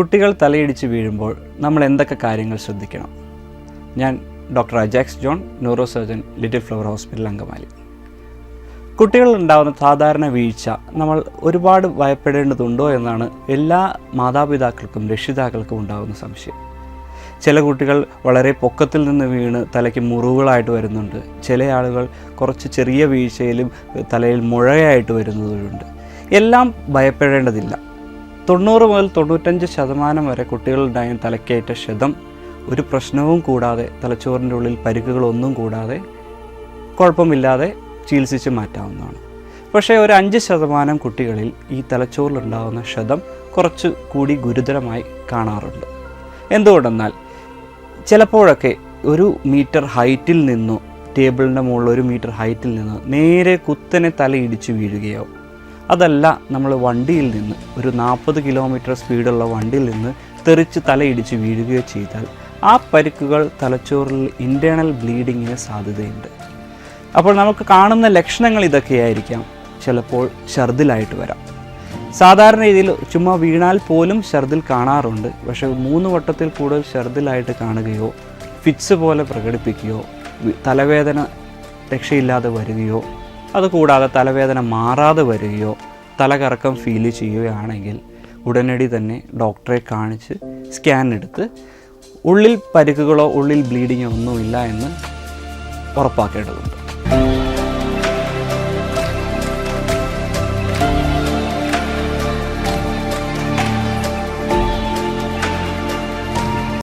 കുട്ടികൾ തലയിടിച്ച് വീഴുമ്പോൾ നമ്മൾ എന്തൊക്കെ കാര്യങ്ങൾ ശ്രദ്ധിക്കണം? ഞാൻ doctor Ajax John neuro surgeon little flower hospital Angamaly. കുട്ടികളിൽ ഉണ്ടാകുന്ന സാധാരണ വീഴ്ച നമ്മൾ ഒരുപാട് ഭയപ്പെടേണ്ടതുണ്ടോ എന്നാണ് എല്ലാ മാതാപിതാക്കൾക്കും രക്ഷിതാക്കൾക്കും ഉണ്ടാകുന്ന സംശയം. ചില കുട്ടികൾ വളരെ പൊക്കത്തിൽ നിന്ന് വീണ് തലയ്ക്ക് മുറിവുകളായിട്ട് വരുന്നുണ്ട്. ചില ആളുകൾ കുറച്ച് ചെറിയ വീഴ്ചയിലും തലയിൽ മുഴയായിട്ട് വരുന്നതുണ്ട് എല്ലാം ഭയപ്പെടേണ്ടതില്ല. തൊണ്ണൂറ് മുതൽ തൊണ്ണൂറ്റഞ്ച് ശതമാനം വരെ കുട്ടികളുണ്ടായ തലക്കേറ്റ ക്ഷതം ഒരു പ്രശ്നവും കൂടാതെ തലച്ചോറിന്റെ ഉള്ളിൽ പരിക്കുകളൊന്നും കൂടാതെ കുഴപ്പമില്ലാതെ ചികിത്സിച്ച് മാറ്റാവുന്നതാണ്. പക്ഷേ ഒരു അഞ്ച് ശതമാനം കുട്ടികളിൽ ഈ തലച്ചോറിലുണ്ടാകുന്ന ക്ഷതം കുറച്ച് കൂടി ഗുരുതരമായി കാണാറുണ്ട്. എന്തുകൊണ്ടെന്നാൽ ചിലപ്പോഴൊക്കെ ഒരു മീറ്റർ ഹൈറ്റിൽ നിന്നോ ടേബിളിന്റെ മുകളിൽ ഒരു മീറ്റർ ഹൈറ്റിൽ നിന്നോ നേരെ കുത്തനെ തലയിടിച്ച് വീഴുകയോ അതല്ല നമ്മൾ വണ്ടിയിൽ നിന്ന് ഒരു നാൽപ്പത് കിലോമീറ്റർ സ്പീഡുള്ള വണ്ടിയിൽ നിന്ന് തെറിച്ച് തലയിടിച്ച് വീഴുകയോ ചെയ്താൽ ആ പരിക്കുകൾ തലച്ചോറിൽ ഇന്റേർണൽ ബ്ലീഡിങ്ങിന് സാധ്യതയുണ്ട്. അപ്പോൾ നമുക്ക് കാണുന്ന ലക്ഷണങ്ങൾ ഇതൊക്കെയായിരിക്കാം. ചിലപ്പോൾ ഛർദിലായിട്ട് വരാം. സാധാരണ രീതിയിൽ ചുമ്മാ വീണാൽ പോലും ഛർദിൽ കാണാറുണ്ട്. പക്ഷേ മൂന്ന് വട്ടത്തിൽ കൂടുതൽ ഛർദിലായിട്ട് കാണുകയോ ഫിറ്റ്സ് പോലെ പ്രകടിപ്പിക്കുകയോ തലവേദന രക്ഷയില്ലാതെ വരികയോ അതുകൂടാതെ തലവേദന മാറാതെ വരികയോ തലകറക്കം ഫീൽ ചെയ്യുകയാണെങ്കിൽ ഉടനടി തന്നെ ഡോക്ടറെ കാണിച്ച് സ്കാൻ എടുത്ത് ഉള്ളിൽ പരിക്കുകളോ ഉള്ളിൽ ബ്ലീഡിങ്ങോ ഒന്നുമില്ല എന്ന് ഉറപ്പാക്കേണ്ടതുണ്ട്.